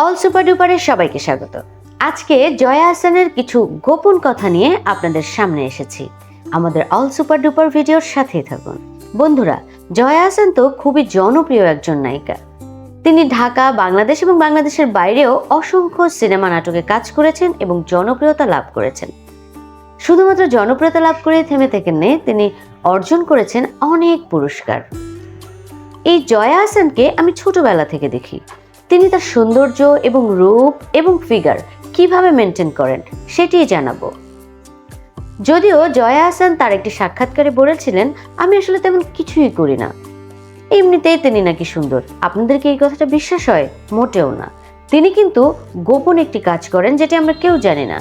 All super ডুপারে সবাইকে স্বাগত। আজকে জয়া হাসানের কিছু গোপন কথা নিয়ে আপনাদের সামনে এসেছি। আমাদের অল সুপার ডুপার ভিডিওর সাথেই থাকুন। বন্ধুরা, জয়া হাসান তো খুবই জনপ্রিয় একজন নায়িকা। তিনি ঢাকা, বাংলাদেশ এবং বাংলাদেশের বাইরেও অসংখ্য সিনেমা নাটকে কাজ করেছেন এবং জনপ্রিয়তা লাভ করেছেন। শুধুমাত্র জনপ্রিয়তা লাভ করে থেমে থেকে নেই তিনি অর্জন করেছেন অনেক পুরস্কার। এই জয়া হাসানকে আমি ছোটবেলা থেকে দেখি। তিনি তার সৌন্দর্য এবং রূপ এবং ফিগার কীভাবে মেনটেন করেন সেটিই জানাব। যদিও জয়া হাসান তার একটি সাক্ষাৎকারে বলেছিলেন, আমি আসলে তেমন কিছুই করি না। এমনিতেই তিনি নাকি সুন্দর। আপনাদেরকে এই কথাটা বিশ্বাস হয়? মোটেও না। তিনি কিন্তু গোপন একটি কাজ করেন যেটি আমরা কেউ জানি না।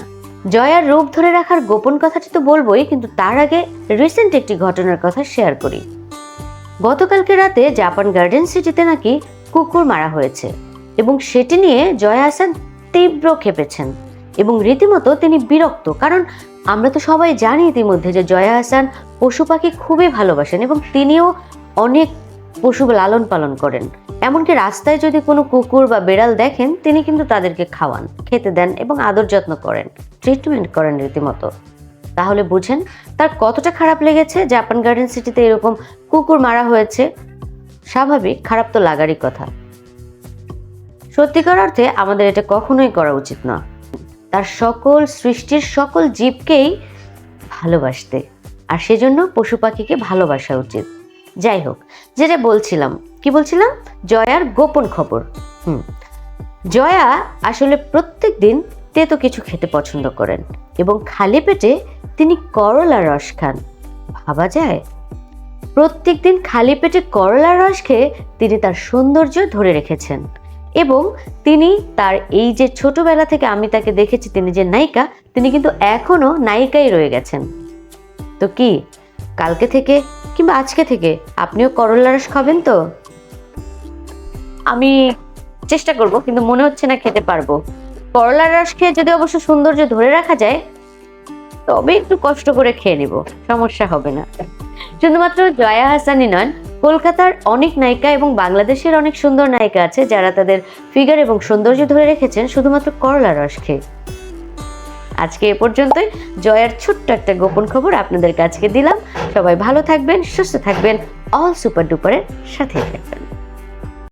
জয়ার রূপ ধরে রাখার গোপন কথাটি তো বলবোই, কিন্তু তার আগে রিসেন্ট একটি ঘটনার কথা শেয়ার করি। গতকালকে রাতে জাপান গার্ডেন সিটিতে নাকি কুকুর মারা হয়েছে। এবং সেটি নিয়ে জয়া হাসান তীব্র খেপেছেন এবং রীতিমতো তিনি বিরক্ত, কারণ আমরা তো সবাই জানি ইতিমধ্যে যে জয়া হাসান পশু পাখি খুবই ভালোবাসেন এবং তিনিও অনেক পশু লালন পালন করেন। এমনকি রাস্তায় যদি কোনো কুকুর বা বেড়াল দেখেন, তিনি কিন্তু তাদেরকে খাওয়ান, খেতে দেন এবং আদর যত্ন করেন ট্রিটমেন্ট করেন রীতিমতো। তাহলে বুঝেন তার কতটা খারাপ লেগেছে জাপান গার্ডেন সিটিতে এরকম কুকুর মারা হয়েছে? স্বাভাবিক, খারাপ তো লাগারই কথা। সত্যিকার অর্থে আমাদের এটা কখনোই করা উচিত না। তার সকল সৃষ্টির সকল জীবকেই ভালোবাসতে। আর সেজন্য পশু পাখিকে ভালোবাসা উচিত। যাই হোক, যেটা বলছিলাম, কি বলছিলাম? জয়ার গোপন খবর। হুম। জয়া আসলে প্রত্যেক দিন তেতো কিছু খেতে পছন্দ করেন এবং খালি পেটে তিনি করলার রস খান। ভাবা যায়? প্রত্যেক দিন খালি পেটে করলার রস খেয়ে তিনি তার সৌন্দর্য ধরে রেখেছেন। এবং তিনি তার এই যে ছোটবেলা থেকে আমি তাকে দেখেছি, তিনি যে নায়িকা, তিনি কিন্তু এখনও নায়িকাই রয়ে গেছেন। তো কি, কালকে থেকে কিংবা আজকে থেকে আপনিও করলার রস খাবেন তো? আমি চেষ্টা করব, কিন্তু মনে হচ্ছে না খেতে পারব। করলার রস খেয়ে যদি অবশ্য সৌন্দর্য ধরে রাখা যায়, তবে একটু কষ্ট করে খেয়ে নিব, সমস্যা হবে না। শুধুমাত্র জয়া হাসানই নন কলকাতার অনেক নায়িকা এবং বাংলাদেশের অনেক সুন্দর নায়িকা আছে যারা তাদের ফিগার এবং সৌন্দর্য ধরে রেখেছেন শুধুমাত্র করলা রস খেয়ে আজকে এ পর্যন্তই। জয়ার ছোট্ট একটা গোপন খবর আপনাদের কাছে দিলাম। সবাই ভালো থাকবেন, সুস্থ থাকবেন অল সুপার ডুপারের সাথে থাকবেন।